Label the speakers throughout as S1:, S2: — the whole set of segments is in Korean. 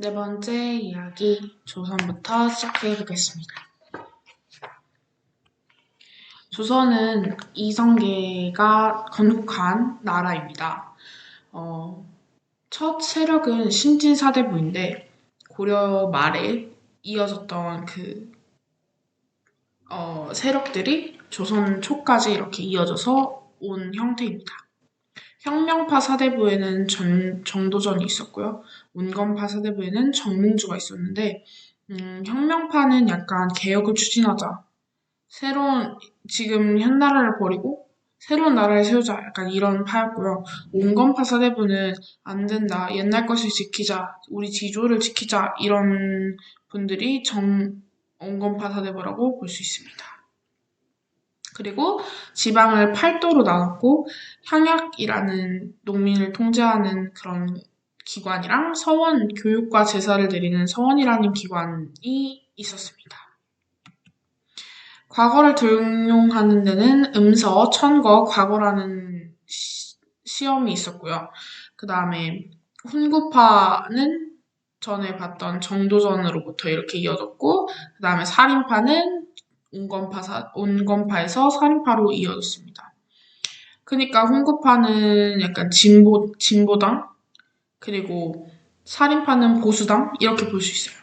S1: 네 번째 이야기 조선부터 시작해 보겠습니다. 조선은 이성계가 건국한 나라입니다. 어, 첫 세력은 신진사대부인데 고려 말에 이어졌던 그 어, 세력들이 조선 초까지 이렇게 이어져서 온 형태입니다. 혁명파 사대부에는 전, 정도전이 있었고요. 운건파 사대부에는 정몽주가 있었는데 음, 혁명파는 약간 개혁을 추진하자. 새로운 지금 현 나라를 버리고 새로운 나라를 세우자. 약간 이런 파였고요. 온건파 사대부는 안 된다. 옛날 것을 지키자. 우리 지조를 지키자. 이런 분들이 정 온건파 사대부라고 볼 수 있습니다. 그리고 지방을 팔도로 나눴고 향약이라는 농민을 통제하는 그런 기관이랑 서원 교육과 제사를 드리는 서원이라는 기관이 있었습니다. 과거를 등용하는 데는 음서, 천거, 과거라는 시, 험이 있었고요. 그 다음에 훈구파는 전에 봤던 정도전으로부터 이렇게 이어졌고, 그 다음에 살인파는 온건파, 온건파에서 살인파로 이어졌습니다. 그러니까 훈구파는 약간 진보, 진보당, 그리고 살인파는 보수당, 이렇게 볼 수 있어요.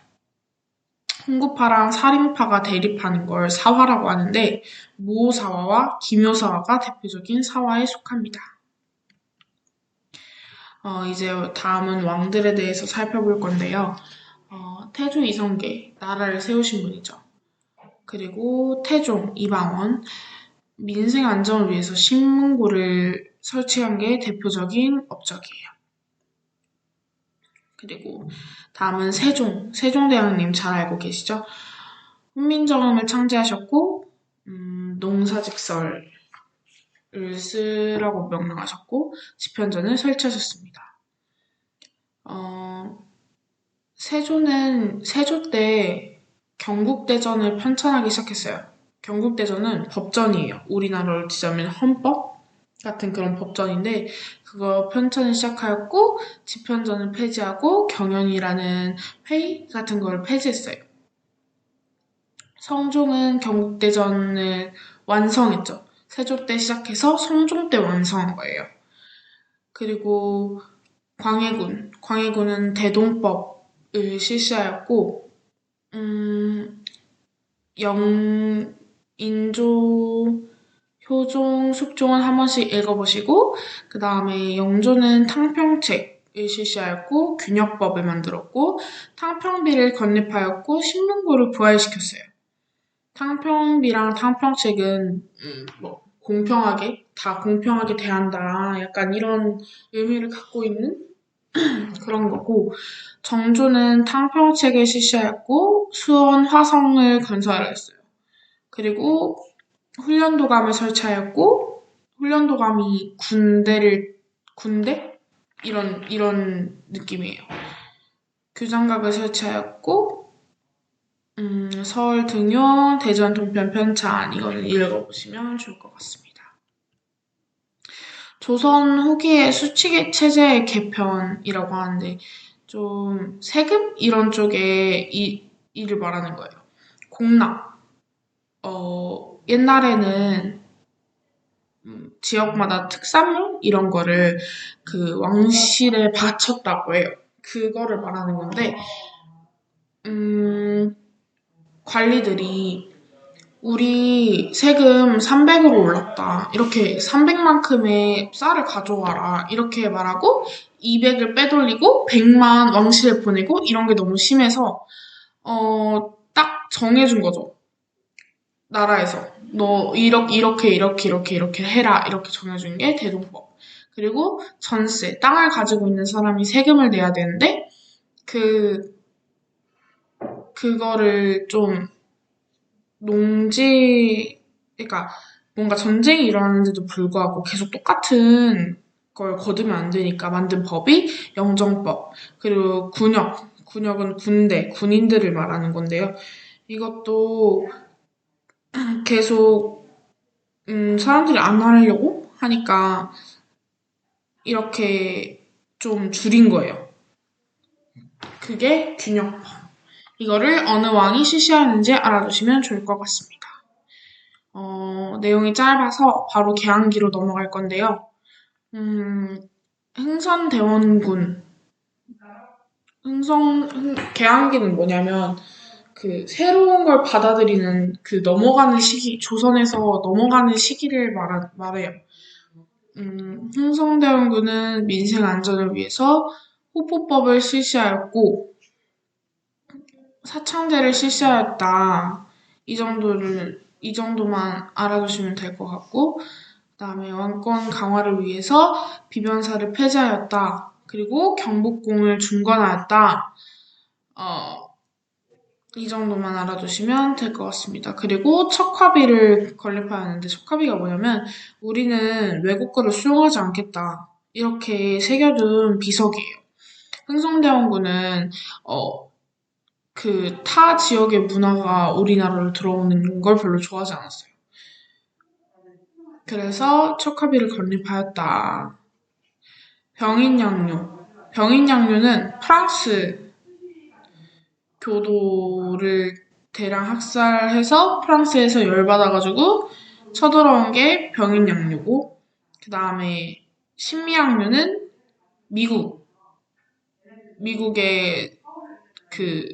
S1: 훈구파랑 살인파가 대립하는 걸 사화라고 하는데, 모사화와 기묘사화가 대표적인 사화에 속합니다. 어, 이제 다음은 왕들에 대해서 살펴볼 건데요. 어, 태조 이성계, 나라를 세우신 분이죠. 그리고 태종, 이방원, 민생 안정을 위해서 신문고를 설치한 게 대표적인 업적이에요. 그리고 다음은 세종, 세종대왕님 잘 알고 계시죠? 훈민정음을 창제하셨고, 음, 농사직설을 쓰라고 명령하셨고, 집현전을 설치하셨습니다. 어, 세조는 세조 때 경국대전을 편찬하기 시작했어요. 경국대전은 법전이에요. 우리나라로 치자면 헌법 같은 그런 법전인데 그거 편찬을 시작하였고 집현전을 폐지하고 경연이라는 회의 같은 걸 폐지했어요. 성종은 경국대전을 완성했죠. 세조 때 시작해서 성종 때 완성한 거예요. 그리고 광해군, 광해군은 대동법을 실시하였고 음, 영, 인조, 효종, 숙종은 한 번씩 읽어보시고, 그 다음에 영조는 탕평책을 실시하였고, 균역법을 만들었고, 탕평비를 건립하였고, 신문고를 부활시켰어요. 탕평비랑 탕평책은, 음, 뭐, 공평하게, 다 공평하게 대한다. 약간 이런 의미를 갖고 있는 그런 거고, 정조는 탕평책을 실시하였고 수원 화성을 건설했어요. 그리고 훈련도감을 설치하였고 훈련도감이 군대를 군대 이런 이런 느낌이에요. 규장각을 설치하였고 음, 서울 등용, 대전 동편 편찬 이거는 읽어보시면 좋을 것 같습니다. 조선 후기의 수치 체제 개편이라고 하는데 좀 세금 이런 쪽에 이 일을 말하는 거예요. 공납. 어, 옛날에는 음, 지역마다 특산물 이런 거를 그 왕실에 바쳤다고 해요. 그거를 말하는 건데, 음, 관리들이 우리 세금 300으로 올랐다. 이렇게 300만큼의 쌀을 가져와라. 이렇게 말하고 200을 빼돌리고 100만 왕실에 보내고 이런 게 너무 심해서 어, 딱 정해준 거죠. 나라에서 너 이렇게 이렇게 이렇게 이렇게 이렇게 해라 이렇게 정해준 게 대동법. 그리고 전세 땅을 가지고 있는 사람이 세금을 내야 되는데 그 그거를 좀 농지, 그러니까 뭔가 전쟁이 일어나는데도 불구하고 계속 똑같은 걸 거두면 안 되니까 만든 법이 영정법. 그리고 군역. 군역은 군대, 군인들을 말하는 건데요. 이것도 계속, 음, 사람들이 안 하려고 하니까 이렇게 좀 줄인 거예요. 그게 균형법. 이거를 어느 왕이 실시하는지 알아두시면 좋을 것 같습니다. 어, 내용이 짧아서 바로 개항기로 넘어갈 건데요. 음, 흥선대원군. 흥성, 흥, 개항기는 뭐냐면, 그, 새로운 걸 받아들이는 그 넘어가는 시기, 조선에서 넘어가는 시기를 말하, 말해요. 음, 흥성대원군은 민생 안전을 위해서 호포법을 실시하였고, 사창제를 실시하였다. 이 정도를, 이 정도만 알아두시면 될 것 같고, 그 다음에 왕권 강화를 위해서 비변사를 폐지하였다. 그리고 경복궁을 중건하였다. 어, 이 정도만 알아두시면 될 것 같습니다. 그리고 척화비를 건립하였는데 척화비가 뭐냐면 우리는 외국 거를 수용하지 않겠다. 이렇게 새겨둔 비석이에요. 흥성대원군은 어, 그 타 지역의 문화가 우리나라로 들어오는 걸 별로 좋아하지 않았어요. 그래서 척화비를 건립하였다. 병인양요. 병인양요는 프랑스 교도를 대량 학살해서 프랑스에서 열받아가지고 쳐들어온 게 병인양요고, 그 다음에 신미양요는 미국, 미국의 그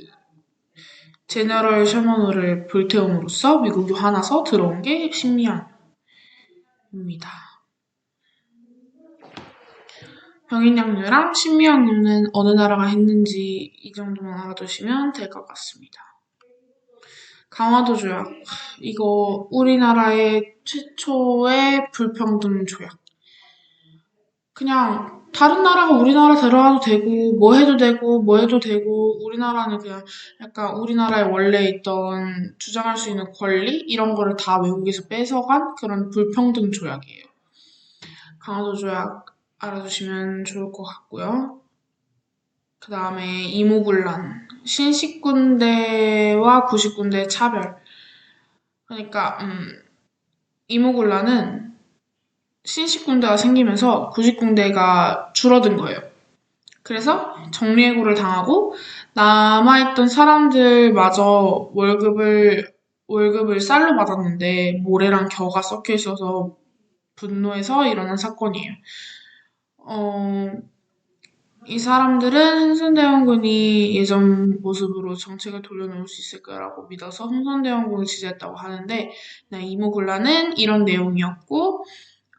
S1: 제너럴 셔먼호를 불태움으로써 미국이 화나서 들어온 게 신미양입니다. 병인양요랑 신미양요는 어느 나라가 했는지 이 정도만 알아두시면 될 것 같습니다. 강화도 조약. 이거 우리나라의 최초의 불평등 조약. 그냥 다른 나라가 우리나라 들어가도 되고 뭐 해도 되고 뭐 해도 되고 우리나라는 그냥 약간 우리나라에 원래 있던 주장할 수 있는 권리 이런 거를 다 외국에서 뺏어간 그런 불평등 조약이에요. 강화도 조약 알아두시면 좋을 것 같고요. 그 다음에 이모군란, 신식군대와 구식군대의 차별. 그러니까 음, 이모군란은 신식군대가 생기면서 구식군대가 줄어든 거예요. 그래서 정리해고를 당하고 남아있던 사람들마저 월급을 월급을 쌀로 받았는데 모래랑 겨가 섞여 있어서 분노해서 일어난 사건이에요. 어, 이 사람들은 흥선대원군이 예전 모습으로 정책을 돌려놓을 수 있을 거라고 믿어서 흥선대원군을 지지했다고 하는데 네, 이모군란은 이런 내용이었고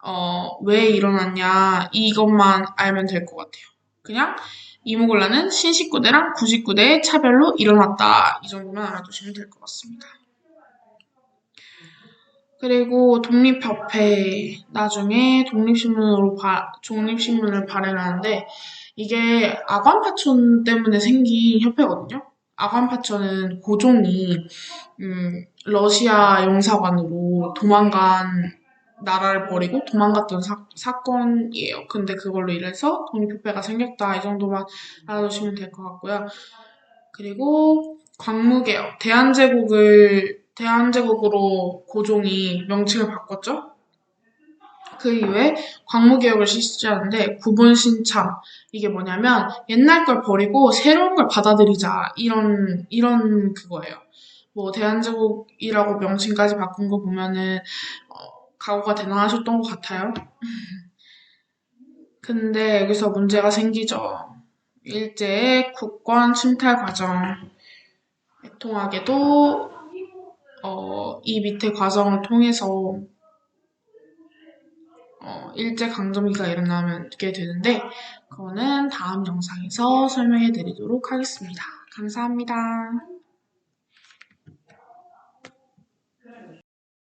S1: 어, 왜 일어났냐 이것만 알면 될 것 같아요. 그냥 이모군란은 신식구대랑 구식구대의 차별로 일어났다 이 정도만 알아두시면 될 것 같습니다. 그리고 독립협회 나중에 독립신문으로 바, 독립신문을 발행하는데 이게 아관파촌 때문에 생긴 협회거든요. 아관파촌은 고종이 음, 러시아 영사관으로 도망간 나라를 버리고 도망갔던 사, 사건이에요. 근데 그걸로 인해서 독립협회가 생겼다. 이 정도만 알아두시면 될 것 같고요. 그리고 광무개혁, 대한제국을 대한제국으로 고종이 명칭을 바꿨죠. 그 이후에 광무개혁을 실시하는데 구분신참 이게 뭐냐면 옛날 걸 버리고 새로운 걸 받아들이자 이런 이런 그거예요. 뭐 대한제국이라고 명칭까지 바꾼 거 보면은 어, 각오가 대단하셨던 것 같아요. 근데 여기서 문제가 생기죠. 일제의 국권 침탈 과정. 애통하게도 어, 이 밑에 과정을 통해서 어, 일제 강점기가 일어나게 되는데 그거는 다음 영상에서 설명해 드리도록 하겠습니다. 감사합니다.